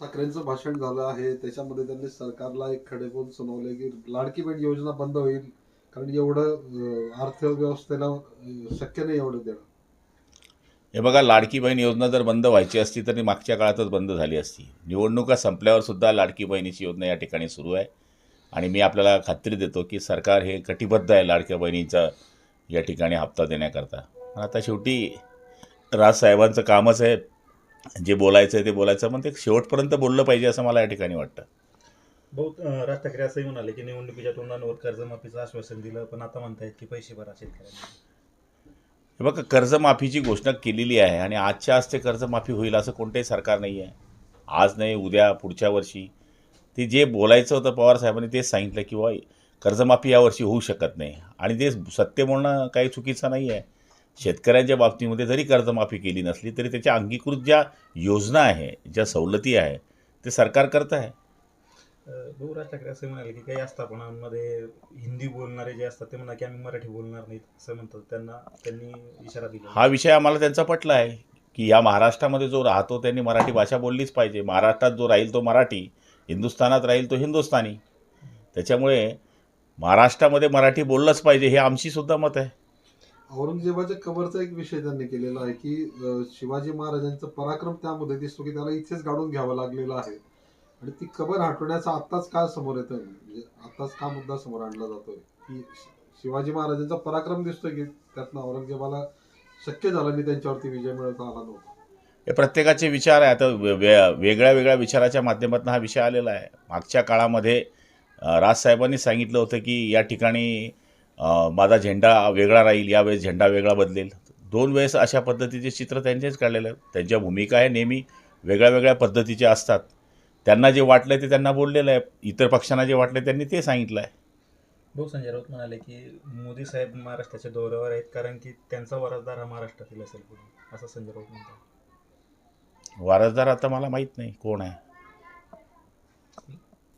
ठाकरेंचं भाषण झालं आहे. त्याच्यामध्ये त्यांनी सरकारला एक खडेपोल सुनावले की लाडकी बहीण योजना बंद होईल. कारण एवढं अर्थव्यवस्थेला शक्य नाही एवढं देणं. हे बघा लाडकी बहीण योजना जर बंद व्हायची असती तर ती मागच्या काळातच बंद झाली असती. निवडणुका संपल्यावर सुद्धा लाडकी बहिणीची योजना या ठिकाणी सुरू आहे. आणि मी आपल्याला खात्री देतो की सरकार हे कटिबद्ध आहे लाडक्या बहिणीचा या ठिकाणी हप्ता देण्याकरता. आता शेवटी राजसाहेबांचं कामच आहे. जे बोलायचं आहे ते बोलायचं पण ते शेवटपर्यंत बोललं पाहिजे असं मला या ठिकाणी वाटतं. बहुत राज ठाकरे असंही म्हणाले की निवडणुकीच्या तोंडांवर कर्जमाफीचं आश्वासन दिलं पण आता म्हणतायत की पैसे भरा शेतकऱ्यांना. हे बघा कर्जमाफीची घोषणा केलेली आहे आणि आजच्या आज ते कर्जमाफी होईल असं कोणतंही सरकार नाही आहे. आज नाही उद्या पुढच्या वर्षी. ते जे बोलायचं होतं पवार साहेबांनी तेच सांगितलं की कर्जमाफी यावर्षी होऊ शकत नाही. आणि ते सत्य बोलणं काही चुकीचं नाही आहे. शेतकऱ्यांच्या बाबतीमध्ये जरी कर्जमाफी केली नसली तरी त्याच्या अंगीकृत ज्या योजना आहे ज्या सवलती आहे ते सरकार करत आहे. भाऊ राज ठाकरे असं म्हणाले की काही आस्थापनांमध्ये हिंदी बोलणारे जे असतात ते म्हणा की आम्ही मराठी बोलणार नाहीत असं म्हणतात. त्यांना त्यांनी इशारा दिला. हा विषय आम्हाला त्यांचा पटला आहे की या महाराष्ट्रामध्ये जो राहतो त्यांनी मराठी भाषा बोललीच पाहिजे. महाराष्ट्रात जो राहील तो मराठी हिंदुस्थानात राहील तो हिंदुस्थानी. त्याच्यामुळे महाराष्ट्रामध्ये मराठी बोललंच पाहिजे हे आमची सुद्धा मत आहे. औरंगजेबाच्या कबरचा एक विषय त्यांनी केलेला आहे की अं, शिवाजी महाराजांचं पराक्रम त्यामध्ये दिसतो की त्याला इथेच गाडून घ्यावं लागलेलं आहे. आणि ती कबर हटवण्याचा आत्ताच का समोर येतोय म्हणजे आत्ताच का मुद्दा समोर आणला जातोय की शि- शिवाजी महाराजांचा पराक्रम दिसतोय की त्यातनं औरंगजेबाला शक्य झालं नाही त्यांच्यावरती विजय मिळवता आला नव्हता. हे प्रत्येकाचे विचार आहे आता वे- वे- वेगळ्या वेगळ्या विचाराच्या माध्यमातून हा विषय आलेला आहे. मागच्या काळामध्ये अ, राजसाहेबांनी सांगितलं होतं की या ठिकाणी माझा झेंडा वेगळा राहील यावेळेस झेंडा वेगळा बदलेल. दोन वेळेस अशा पद्धतीचे चित्र त्यांचेच काढलेलं आहे त्यांच्या भूमिका आहे नेहमी वेगळ्या वेगळ्या पद्धतीचे असतात. त्यांना जे वाटलं ते त्यांना बोललेलं आहे. इतर पक्षांना जे वाटलं त्यांनी ते सांगितलं आहे भाऊ संजय राऊत म्हणाले की मोदी साहेब महाराष्ट्राच्या दौऱ्यावर आहेत कारण की त्यांचा वारसदार हा महाराष्ट्रातील असेल असं संजय राऊत म्हणतात. वारसदार आता मला माहीत नाही कोण आहे.